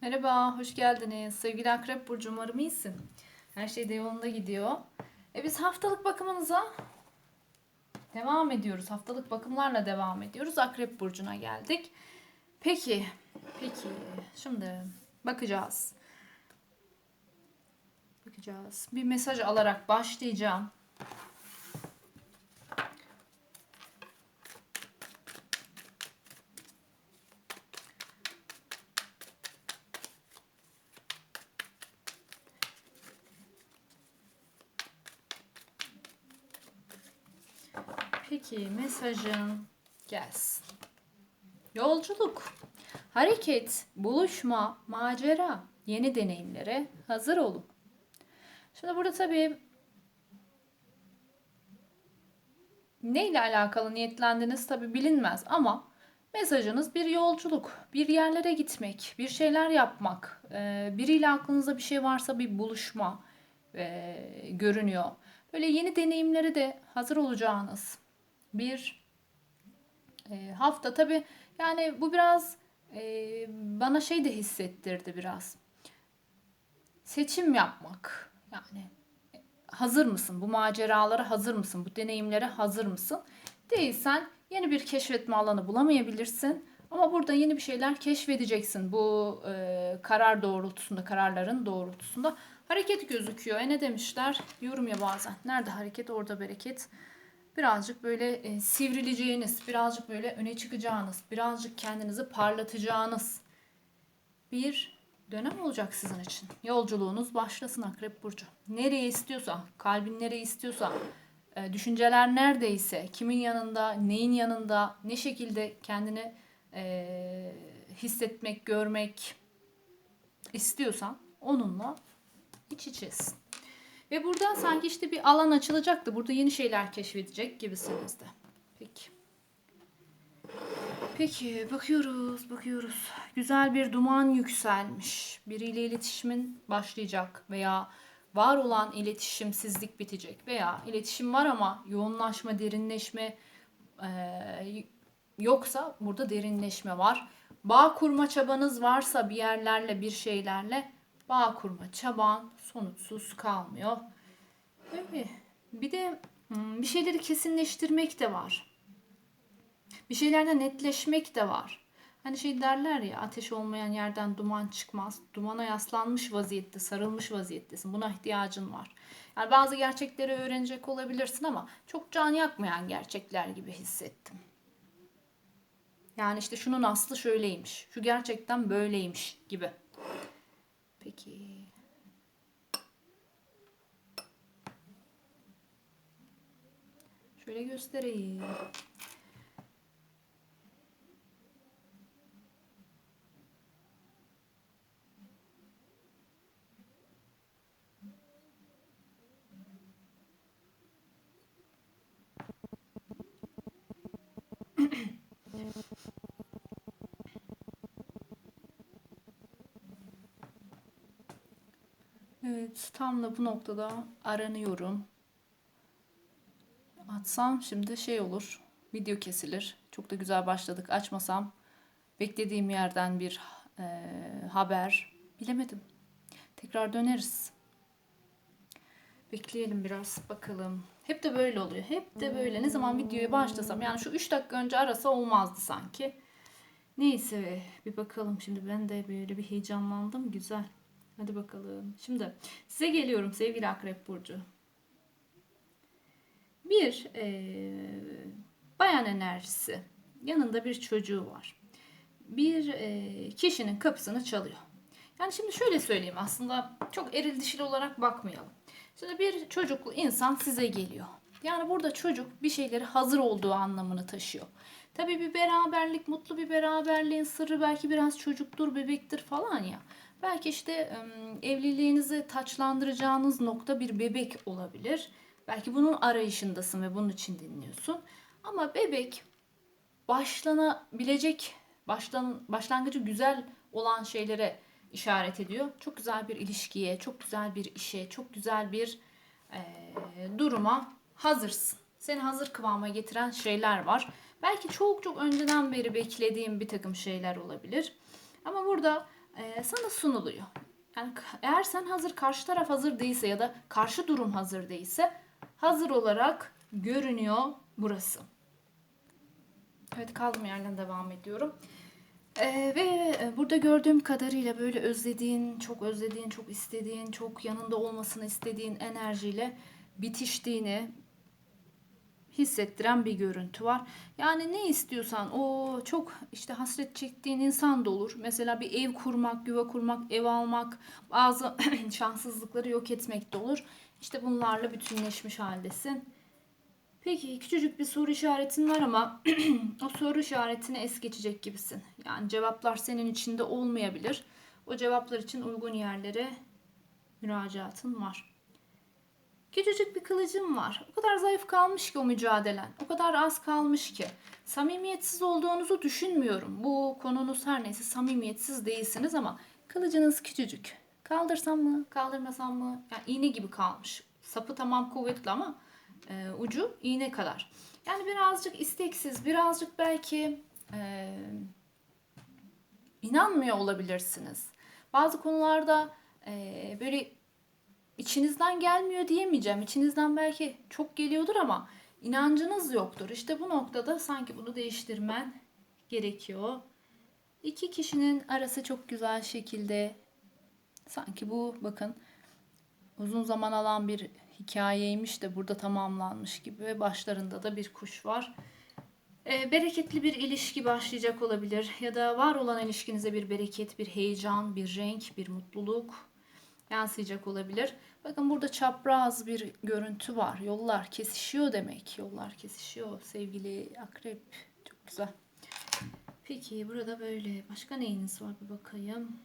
Merhaba, hoş geldiniz. Sevgili Akrep Burcu, umarım iyisin. Her şey de yolunda gidiyor. E biz haftalık bakımınıza devam ediyoruz. Haftalık bakımlarla devam ediyoruz. Akrep Burcu'na geldik. Peki, peki. Şimdi bakacağız. Bakacağız. Bir mesaj alarak başlayacağım. Peki mesajın gelsin. Yolculuk, hareket, buluşma, macera, yeni deneyimlere hazır olun. Şimdi burada tabii neyle alakalı niyetlendiğiniz tabii bilinmez ama mesajınız bir yolculuk, bir yerlere gitmek, bir şeyler yapmak, e, biriyle aklınızda bir şey varsa bir buluşma e, görünüyor. Böyle yeni deneyimlere de hazır olacağınız bir e, hafta. Tabii yani bu biraz e, bana şey de hissettirdi biraz. Seçim yapmak. Yani e, hazır mısın? Bu maceralara hazır mısın? Bu deneyimlere hazır mısın? Değilsen yeni bir keşfetme alanı bulamayabilirsin. Ama burada yeni bir şeyler keşfedeceksin bu e, karar doğrultusunda, kararların doğrultusunda. Hareket gözüküyor. E ne demişler? Yorum ya bazen. Nerede hareket orada bereket. Birazcık böyle e, sivrileceğiniz, birazcık böyle öne çıkacağınız, birazcık kendinizi parlatacağınız bir dönem olacak sizin için. Yolculuğunuz başlasın Akrep Burcu. Nereye istiyorsa, kalbin nereye istiyorsa, e, düşünceler neredeyse, kimin yanında, neyin yanında, ne şekilde kendini e, hissetmek, görmek istiyorsan onunla iç içesin. Ve burada sanki işte bir alan açılacaktı. Burada yeni şeyler keşfedecek gibisiniz de. Peki. Peki bakıyoruz, bakıyoruz. Güzel bir duman yükselmiş. Biriyle iletişimin başlayacak veya var olan iletişimsizlik bitecek veya iletişim var ama yoğunlaşma, derinleşme e, yoksa burada derinleşme var. Bağ kurma çabanız varsa bir yerlerle, bir şeylerle bağ kurma çaban sonuçsuz kalmıyor. Böyle. Bir de hmm, bir şeyleri kesinleştirmek de var. Bir şeylerde netleşmek de var. Hani şey derler ya ateş olmayan yerden duman çıkmaz. Dumana yaslanmış vaziyette, sarılmış vaziyettesin. Buna ihtiyacın var. Yani bazı gerçekleri öğrenecek olabilirsin ama çok can yakmayan gerçekler gibi hissettim. Yani işte şunun aslı şöyleymiş. Şu gerçekten böyleymiş gibi. Peki. Şöyle göstereyim. Evet, tam da bu noktada aranıyorum. Atsam şimdi şey olur, video kesilir. Çok da güzel başladık. Açmasam beklediğim yerden bir e, haber bilemedim. Tekrar döneriz. Bekleyelim biraz bakalım. Hep de böyle oluyor. Hep de böyle. Ne zaman videoya başlasam yani şu 3 dakika önce arasa olmazdı sanki. Neyse bir bakalım. Şimdi ben de böyle bir heyecanlandım. Güzel. Hadi bakalım. Şimdi size geliyorum sevgili Akrep Burcu. Bir e, bayan enerjisi. Yanında bir çocuğu var. Bir e, kişinin kapısını çalıyor. Yani şimdi şöyle söyleyeyim aslında çok eril dişil olarak bakmayalım. Şimdi bir çocuklu insan size geliyor. Yani burada çocuk bir şeyleri hazır olduğu anlamını taşıyor. Tabii bir beraberlik, mutlu bir beraberliğin sırrı belki biraz çocuktur, bebektir falan ya. Belki işte evliliğinizi taçlandıracağınız nokta bir bebek olabilir. Belki bunun arayışındasın ve bunun için dinliyorsun. Ama bebek başlanabilecek, başlan, başlangıcı güzel olan şeylere işaret ediyor. Çok güzel bir ilişkiye, çok güzel bir işe, çok güzel bir e, duruma hazırsın. Seni hazır kıvama getiren şeyler var. Belki çok çok önceden beri beklediğim bir takım şeyler olabilir. Ama burada e, sana sunuluyor. Yani eğer sen hazır, karşı taraf hazır değilse ya da karşı durum hazır değilse hazır olarak görünüyor burası. Evet kaldığım yerden devam ediyorum. Ee, ve e, burada gördüğüm kadarıyla böyle özlediğin, çok özlediğin, çok istediğin, çok yanında olmasını istediğin enerjiyle bitiştiğini hissettiren bir görüntü var. Yani ne istiyorsan o çok işte hasret çektiğin insan da olur. Mesela bir ev kurmak, yuva kurmak, ev almak, bazı şanssızlıkları yok etmek de olur. İşte bunlarla bütünleşmiş haldesin. Peki küçücük bir soru işaretin var ama o soru işaretini es geçecek gibisin. Yani cevaplar senin içinde olmayabilir. O cevaplar için uygun yerlere müracaatın var. Küçücük bir kılıcım var. O kadar zayıf kalmış ki o mücadelen. O kadar az kalmış ki. Samimiyetsiz olduğunuzu düşünmüyorum. Bu konunuz her neyse samimiyetsiz değilsiniz ama kılıcınız küçücük. Kaldırsam mı, kaldırmasam mı? Yani iğne gibi kalmış. Sapı tamam kuvvetli ama e, ucu iğne kadar. Yani birazcık isteksiz, birazcık belki e, inanmıyor olabilirsiniz. Bazı konularda e, böyle içinizden gelmiyor diyemeyeceğim. İçinizden belki çok geliyordur ama inancınız yoktur. İşte bu noktada sanki bunu değiştirmen gerekiyor. İki kişinin arası çok güzel şekilde sanki bu bakın uzun zaman alan bir hikayeymiş de burada tamamlanmış gibi ve başlarında da bir kuş var. Ee, bereketli bir ilişki başlayacak olabilir ya da var olan ilişkinize bir bereket, bir heyecan, bir renk, bir mutluluk yansıyacak olabilir. Bakın burada çapraz bir görüntü var. Yollar kesişiyor demek. Yollar kesişiyor sevgili akrep. Çok güzel. Peki burada böyle başka neyiniz var bir bakayım.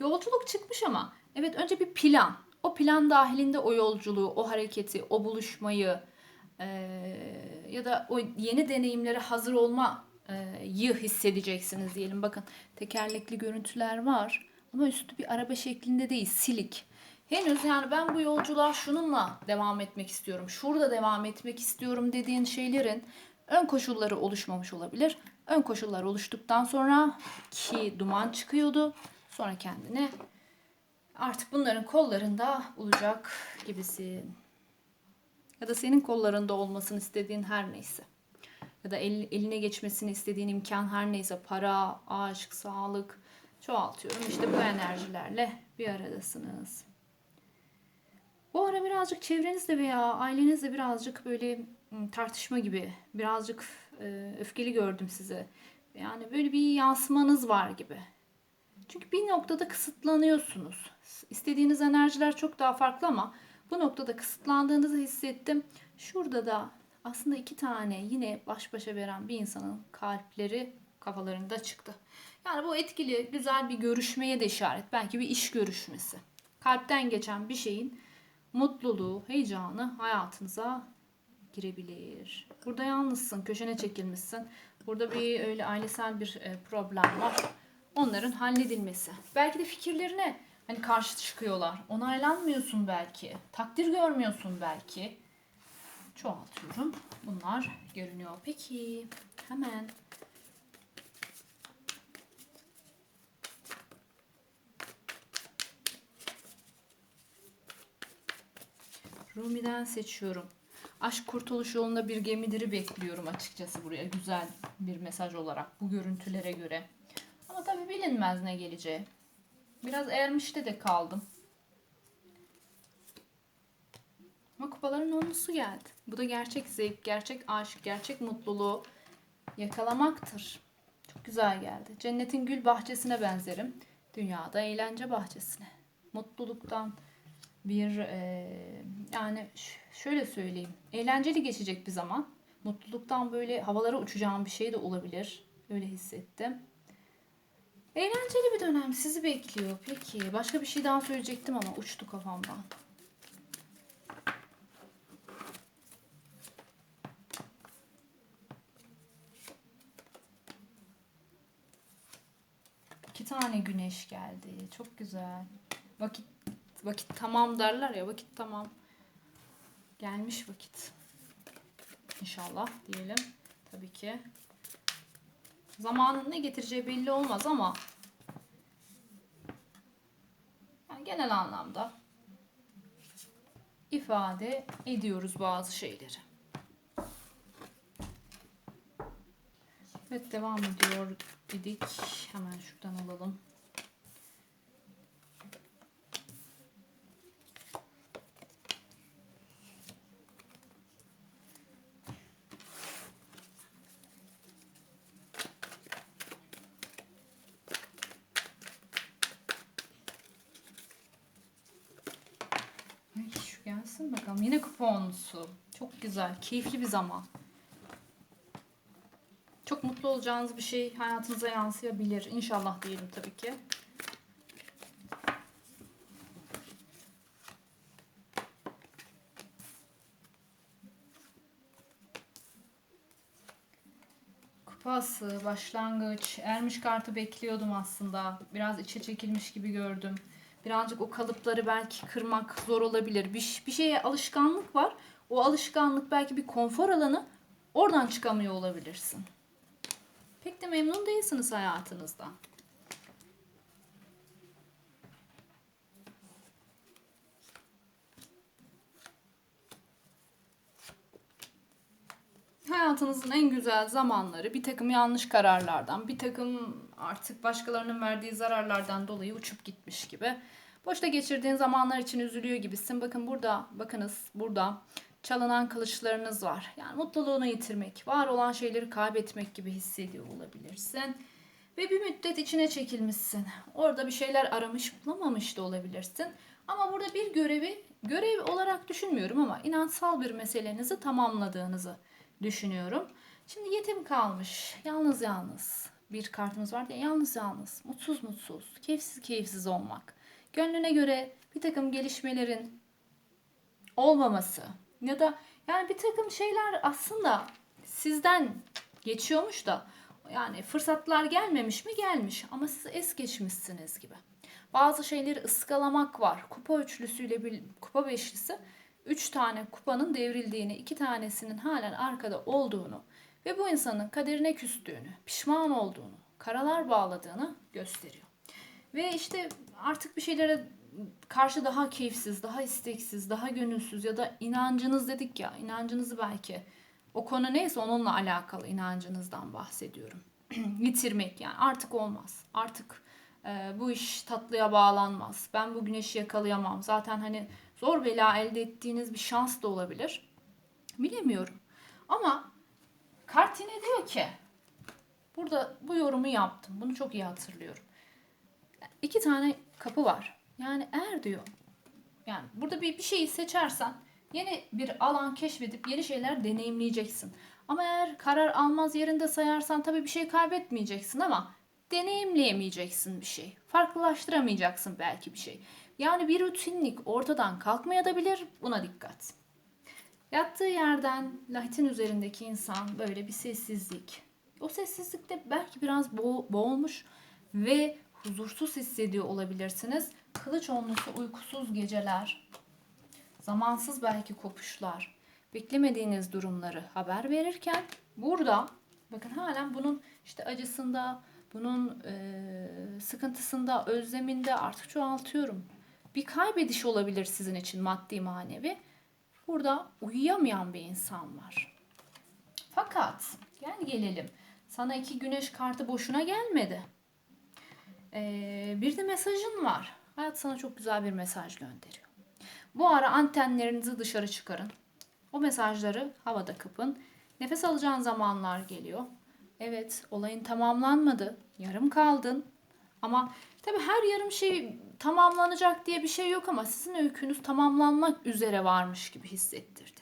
Yolculuk çıkmış ama evet önce bir plan. O plan dahilinde o yolculuğu, o hareketi, o buluşmayı eee, ya da o yeni deneyimlere hazır olma yı hissedeceksiniz diyelim. Bakın tekerlekli görüntüler var ama üstü bir araba şeklinde değil, silik. Henüz yani ben bu yolculuğa şununla devam etmek istiyorum, şurada devam etmek istiyorum dediğin şeylerin ön koşulları oluşmamış olabilir. Ön koşullar oluştuktan sonra ki duman çıkıyordu. Sonra kendini artık bunların kollarında bulacak gibisin. Ya da senin kollarında olmasını istediğin her neyse ya da el- eline geçmesini istediğin imkan her neyse para, aşk, sağlık çoğaltıyorum. İşte bu enerjilerle bir aradasınız. Bu ara birazcık çevrenizle veya ailenizle birazcık böyle tartışma gibi, birazcık e, öfkeli gördüm sizi. Yani böyle bir yansımanız var gibi. Çünkü bir noktada kısıtlanıyorsunuz. İstediğiniz enerjiler çok daha farklı ama bu noktada kısıtlandığınızı hissettim. Şurada da aslında iki tane yine baş başa veren bir insanın kalpleri kafalarında çıktı. Yani bu etkili, güzel bir görüşmeye de işaret. Belki bir iş görüşmesi. Kalpten geçen bir şeyin mutluluğu, heyecanı hayatınıza girebilir. Burada yalnızsın, köşene çekilmişsin. Burada bir öyle ailesel bir e, problem var. Onların halledilmesi. Belki de fikirlerine hani karşı çıkıyorlar. Onaylanmıyorsun belki. Takdir görmüyorsun belki çoğaltıyorum. Bunlar görünüyor. Peki hemen Rumi'den seçiyorum. Aşk kurtuluş yolunda bir gemidiri bekliyorum açıkçası buraya güzel bir mesaj olarak bu görüntülere göre. Ama tabii bilinmez ne geleceği. Biraz ermişte de kaldım. Ama kupaların onlusu geldi. Bu da gerçek zevk, gerçek aşk, gerçek mutluluğu yakalamaktır. Çok güzel geldi. Cennetin gül bahçesine benzerim. Dünyada eğlence bahçesine. Mutluluktan bir e, yani şöyle söyleyeyim. Eğlenceli geçecek bir zaman. Mutluluktan böyle havalara uçacağım bir şey de olabilir. Öyle hissettim. Eğlenceli bir dönem sizi bekliyor. Peki başka bir şey daha söyleyecektim ama uçtu kafamdan. Tane güneş geldi. Çok güzel. Vakit vakit tamam derler ya. Vakit tamam. Gelmiş vakit. İnşallah diyelim. Tabii ki. Zamanın ne getireceği belli olmaz ama yani genel anlamda ifade ediyoruz bazı şeyleri. Evet devam ediyor idik. Hemen şuradan alalım. Ay şu gelsin bakalım. Yine kuponlusu. Çok güzel. Keyifli bir zaman. Mutlu olacağınız bir şey hayatınıza yansıyabilir. İnşallah diyelim tabii ki. Kupası, başlangıç, ermiş kartı bekliyordum aslında. Biraz içe çekilmiş gibi gördüm. Birazcık o kalıpları belki kırmak zor olabilir. Bir, bir şeye alışkanlık var. O alışkanlık belki bir konfor alanı. Oradan çıkamıyor olabilirsin. Pek de memnun değilsiniz hayatınızdan. Hayatınızın en güzel zamanları bir takım yanlış kararlardan, bir takım artık başkalarının verdiği zararlardan dolayı uçup gitmiş gibi. Boşta geçirdiğin zamanlar için üzülüyor gibisin. Bakın burada, bakınız burada çalınan kılıçlarınız var. Yani mutluluğunu yitirmek, var olan şeyleri kaybetmek gibi hissediyor olabilirsin. Ve bir müddet içine çekilmişsin. Orada bir şeyler aramış, bulamamış da olabilirsin. Ama burada bir görevi görev olarak düşünmüyorum ama inançsal bir meselenizi tamamladığınızı düşünüyorum. Şimdi yetim kalmış, yalnız yalnız bir kartımız var diye yalnız yalnız, mutsuz mutsuz, keyifsiz keyifsiz olmak. Gönlüne göre bir takım gelişmelerin olmaması ya da yani bir takım şeyler aslında sizden geçiyormuş da yani fırsatlar gelmemiş mi gelmiş ama siz es geçmişsiniz gibi. Bazı şeyleri ıskalamak var. Kupa üçlüsüyle bir kupa beşlisi 3 tane kupanın devrildiğini, 2 tanesinin halen arkada olduğunu ve bu insanın kaderine küstüğünü, pişman olduğunu, karalar bağladığını gösteriyor. Ve işte artık bir şeylere karşı daha keyifsiz, daha isteksiz, daha gönülsüz ya da inancınız dedik ya, inancınızı belki o konu neyse onunla alakalı inancınızdan bahsediyorum. Yitirmek yani artık olmaz. Artık e, bu iş tatlıya bağlanmaz. Ben bu güneşi yakalayamam. Zaten hani zor bela elde ettiğiniz bir şans da olabilir. Bilemiyorum. Ama kart yine diyor ki burada bu yorumu yaptım. Bunu çok iyi hatırlıyorum. İki tane kapı var. Yani eğer diyor yani burada bir, bir şeyi seçersen yeni bir alan keşfedip yeni şeyler deneyimleyeceksin. Ama eğer karar almaz yerinde sayarsan tabii bir şey kaybetmeyeceksin ama deneyimleyemeyeceksin bir şey. Farklılaştıramayacaksın belki bir şey. Yani bir rutinlik ortadan kalkmayabilir. Buna dikkat. Yattığı yerden lahitin üzerindeki insan böyle bir sessizlik. O sessizlikte belki biraz bo boğulmuş ve huzursuz hissediyor olabilirsiniz. Kılıç onlusu uykusuz geceler, zamansız belki kopuşlar, beklemediğiniz durumları haber verirken burada bakın halen bunun işte acısında, bunun e, sıkıntısında, özleminde artık çoğaltıyorum. Bir kaybediş olabilir sizin için maddi manevi. Burada uyuyamayan bir insan var. Fakat gel gelelim. Sana iki güneş kartı boşuna gelmedi. Ee, bir de mesajın var. Hayat sana çok güzel bir mesaj gönderiyor. Bu ara antenlerinizi dışarı çıkarın. O mesajları havada kapın. Nefes alacağın zamanlar geliyor. Evet, olayın tamamlanmadı. Yarım kaldın. Ama tabii her yarım şey tamamlanacak diye bir şey yok ama sizin öykünüz tamamlanmak üzere varmış gibi hissettirdi.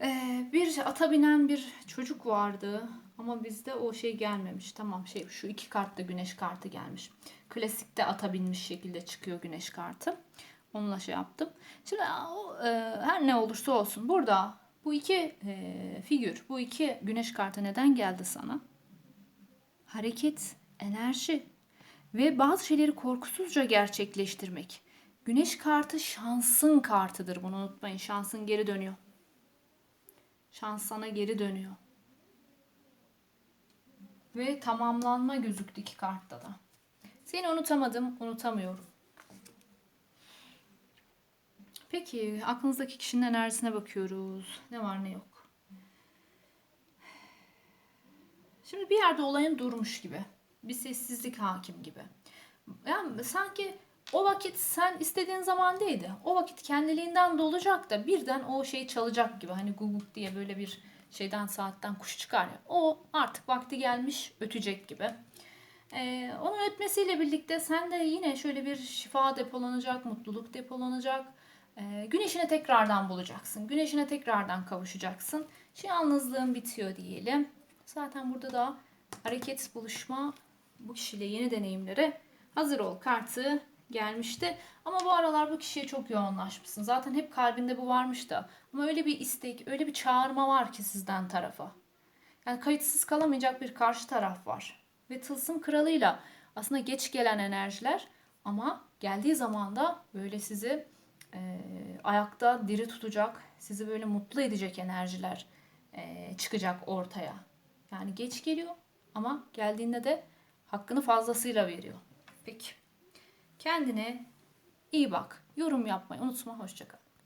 Ee, bir ata binen bir çocuk vardı ama bizde o şey gelmemiş. Tamam şey şu iki kartta güneş kartı gelmiş. Klasikte ata binmiş şekilde çıkıyor güneş kartı. Onunla şey yaptım. Şimdi o, e, her ne olursa olsun burada bu iki e, figür, bu iki güneş kartı neden geldi sana? Hareket, enerji ve bazı şeyleri korkusuzca gerçekleştirmek. Güneş kartı şansın kartıdır. Bunu unutmayın. Şansın geri dönüyor. Şans sana geri dönüyor. ve tamamlanma gözüktü iki kartta da. Seni unutamadım, unutamıyorum. Peki aklınızdaki kişinin enerjisine bakıyoruz. Ne var ne yok. Şimdi bir yerde olayın durmuş gibi. Bir sessizlik hakim gibi. Yani sanki o vakit sen istediğin zaman değildi. O vakit kendiliğinden dolacak da birden o şey çalacak gibi. Hani guguk diye böyle bir şeyden saatten kuş çıkar ya. O artık vakti gelmiş ötecek gibi. Ee, onun ötmesiyle birlikte sen de yine şöyle bir şifa depolanacak, mutluluk depolanacak. Ee, güneşine tekrardan bulacaksın. Güneşine tekrardan kavuşacaksın. Şu yalnızlığın bitiyor diyelim. Zaten burada da hareket buluşma bu kişiyle yeni deneyimlere hazır ol kartı gelmişti. Ama bu aralar bu kişiye çok yoğunlaşmışsın. Zaten hep kalbinde bu varmış da. Ama öyle bir istek, öyle bir çağırma var ki sizden tarafa. Yani kayıtsız kalamayacak bir karşı taraf var. Ve tılsım kralıyla aslında geç gelen enerjiler ama geldiği zaman da böyle sizi e, ayakta diri tutacak, sizi böyle mutlu edecek enerjiler e, çıkacak ortaya. Yani geç geliyor ama geldiğinde de hakkını fazlasıyla veriyor. Peki. Kendine iyi bak. Yorum yapmayı unutma. Hoşçakal.